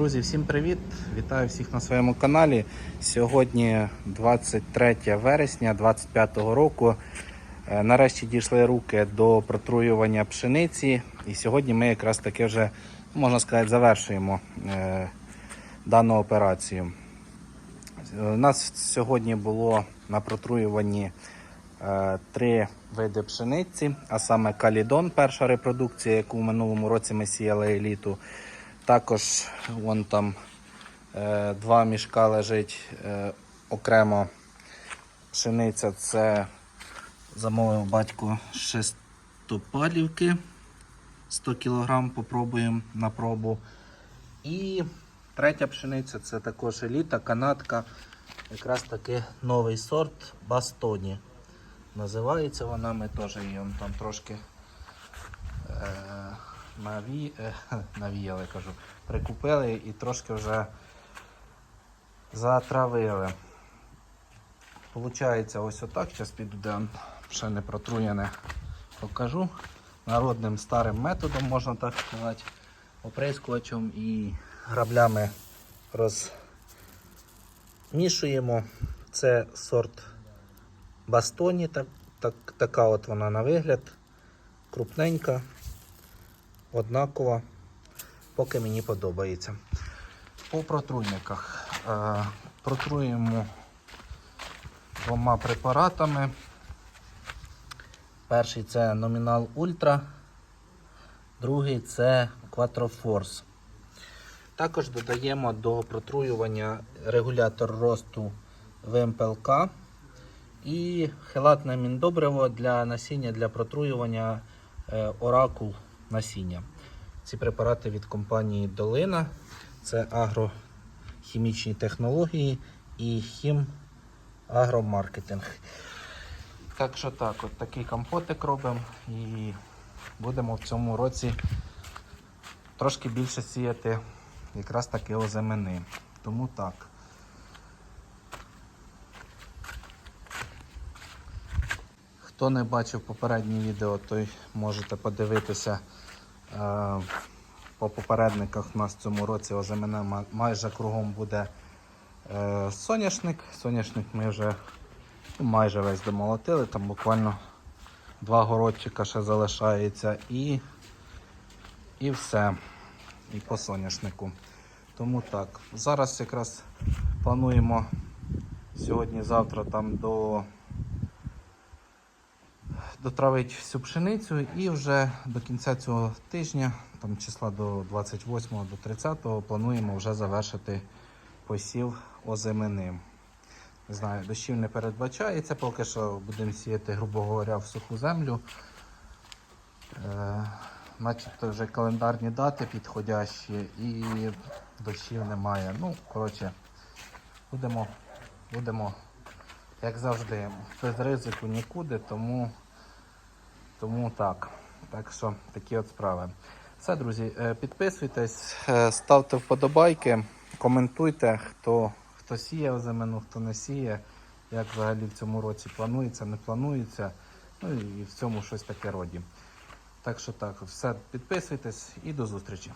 Друзі, всім привіт! Вітаю всіх на своєму каналі. Сьогодні 23 вересня 2025 року. Е, Нарешті дійшли руки до протруювання пшениці, і сьогодні ми якраз таки вже, можна сказати, завершуємо е, дану операцію. Е, У нас сьогодні було на протруюванні три види пшениці, а саме калідон, перша репродукція, яку в минулому році ми сіяли еліту. Також вон там е, два мішка лежить е, окремо пшениця. Це замовив батько шестопалівки. 100 кг попробуємо на пробу. І третя пшениця це також еліта, канадка. Якраз таки новий сорт Бастоні. Називається вона, ми теж її там трошки наві... е, навіяли, кажу, прикупили і трошки вже затравили. Получається ось отак. Зараз підуде, ще не протруєне покажу. Народним старим методом, можна так сказати, оприскувачем і граблями розмішуємо. Це сорт бастоні, так, так, така от вона на вигляд, крупненька, однакова, поки мені подобається. По протруйниках. Е, протруємо двома препаратами. Перший це номінал Ультра, другий це Quattroforce. Також додаємо до протруювання регулятор росту ВМПЛК і хелатне міндобриво для насіння для протруювання е, оракул насіння. Ці препарати від компанії Долина. Це агрохімічні технології і хім агромаркетинг. Так що так, от такий компотик робимо і будемо в цьому році трошки більше сіяти якраз таки озимини. Тому так. Хто не бачив попереднє відео, той можете подивитися. Е, по попередниках у нас в цьому році озимина ма- майже кругом буде е, соняшник. Соняшник ми вже ну, майже весь домолотили, там буквально два городчика ще залишається і, і все. І по соняшнику. Тому так. Зараз якраз плануємо сьогодні-завтра там до дотравити всю пшеницю і вже до кінця цього тижня, там числа до 28 до 30 плануємо вже завершити посів озимини. Не знаю, дощів не передбачається, поки що будемо сіяти, грубо говоря, в суху землю. Е, начебто вже календарні дати підходящі і дощів немає. Ну, коротше, будемо, будемо, як завжди, без ризику нікуди, тому, тому так. Так що такі от справи. Все, друзі, е, підписуйтесь, е, ставте вподобайки, коментуйте, хто, хто сіє озимину, хто не сіє, як взагалі в цьому році планується, не планується. Ну і в цьому щось таке роді. Так що так, все, підписуйтесь і до зустрічі.